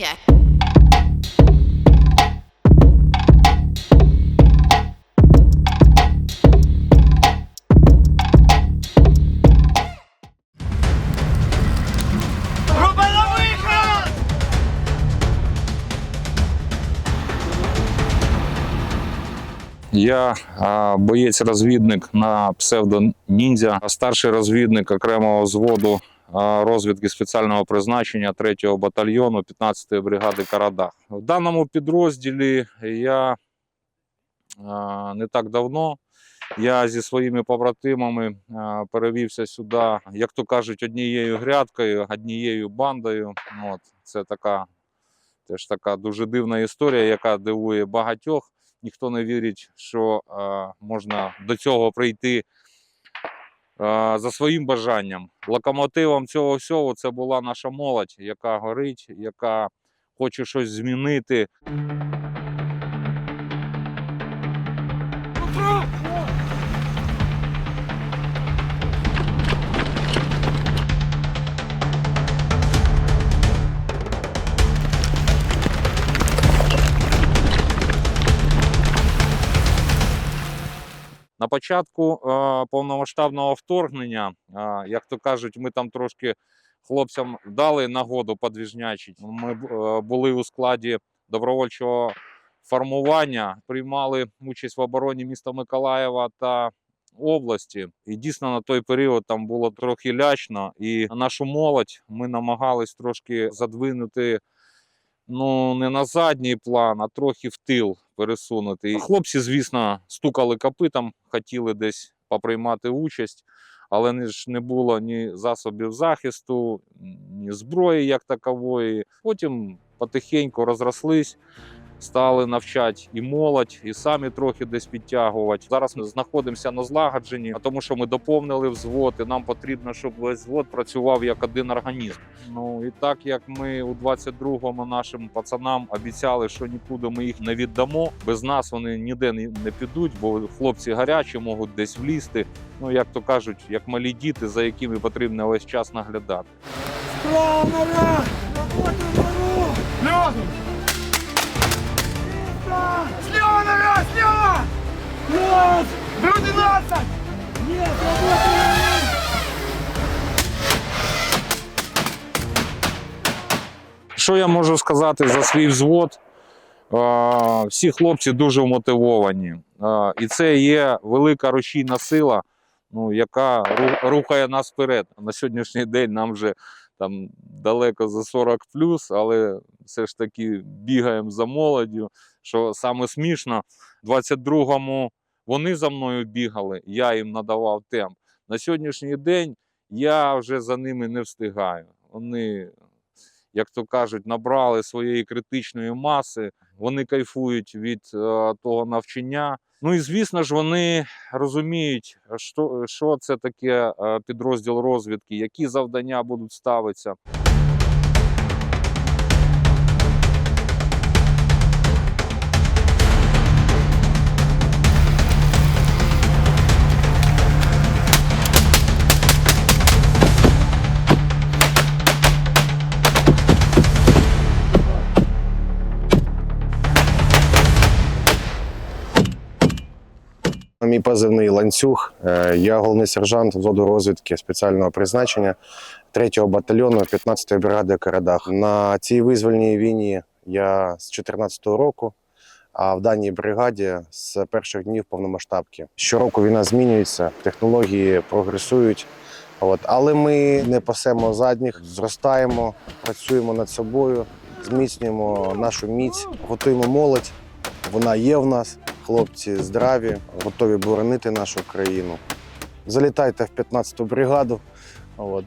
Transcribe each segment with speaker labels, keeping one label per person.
Speaker 1: Yeah.
Speaker 2: Я а, боєць-розвідник на псевдо Ніндзя, старший розвідник окремого взводу а, розвідки спеціального призначення 3-го батальйону 15-ї бригади Карадах. В даному підрозділі я не так давно. Я зі своїми побратимами перевівся сюди, як то кажуть, однією грядкою, однією бандою. От, це така теж така дуже дивна історія, яка дивує багатьох ніхто не вірить, що е, можна до цього прийти за своїм бажанням. Локомотивом цього всього це була наша молодь, яка горить, яка хоче щось змінити. На початку повномасштабного вторгнення, як то кажуть, ми там трошки хлопцям дали нагоду подвіжнячить. Ми е, були у складі добровольчого формування, приймали участь в обороні міста Миколаєва та області. І дійсно на той період там було трохи лячно. І нашу молодь ми намагались трошки задвинути ну не на задній план, а трохи в тил пересунути. Хлопці, звісно, стукали копитом, хотіли десь поприймати участь, але ж не було ні засобів захисту, ні зброї як такової. Потім потихеньку розрослись. Стали навчати і молодь, і самі трохи десь підтягувати. Зараз ми знаходимося на злагодженні, а тому що ми доповнили взвод, і нам потрібно, щоб весь взвод працював як один організм. Ну і так як ми у 22-му нашим пацанам обіцяли, що нікуди ми їх не віддамо, без нас вони ніде не не підуть, бо хлопці гарячі можуть десь влізти. Ну як то кажуть, як малі діти, за якими потрібно весь час наглядати.
Speaker 3: Справа наряд! Слева! Слева! Плюс! Б-11! Нет, работаем!
Speaker 2: Що я можу сказати за свій взвод? Всі хлопці дуже вмотивовані. І це є велика рушійна сила, ну, яка рухає нас вперед. На сьогоднішній день нам вже там далеко за 40 але все ж таки бігаємо за молоддю. Що саме смішно, в 22-му вони за мною бігали, я їм надавав темп. На сьогоднішній день я вже за ними не встигаю. Вони як то кажуть, набрали своєї критичної маси, вони кайфують від е, того навчання. Ну і звісно ж, вони розуміють, що, що це таке е, підрозділ розвідки, які завдання будуть ставитися.
Speaker 4: Мій позивний ланцюг. Е, Я головний сержант взводу розвідки спеціального призначення 3-го батальйону 15-ї бригади Карадах. На цій визвольній війні я з 14-го року, а в даній бригаді з перших днів повномасштабки. Щороку війна змінюється, технології прогресують. От. Але ми не пасемо задніх, зростаємо, працюємо над собою, зміцнюємо нашу міць, готуємо молодь. Вона є в нас. Хлопці здраві, готові боронити нашу країну. Залітайте в 15-ту бригаду. От.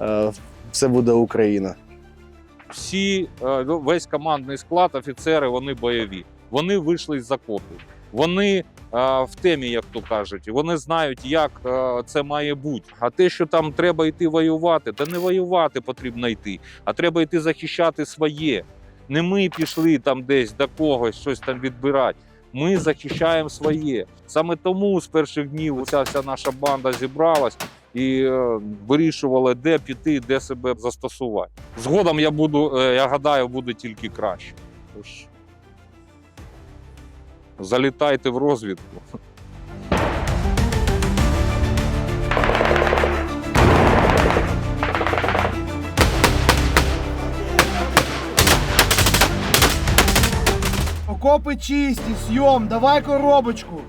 Speaker 4: Е, Все буде Україна.
Speaker 2: Всі, е, ну, весь командний склад, офіцери, вони бойові. Вони вийшли з окопів. Вони е, в темі, як то кажуть, вони знають, як це має бути. А те, що там треба йти воювати, та не воювати потрібно йти, а треба йти захищати своє. Не ми пішли там десь до когось щось там відбирати. Ми захищаємо своє. Саме тому з перших днів ця вся наша банда зібралась і вирішувала, де піти, де себе застосувати. Згодом я буду, е, я гадаю, буде тільки краще. Тож залітайте в розвідку.
Speaker 3: Окопи чисті, съем, давай коробочку.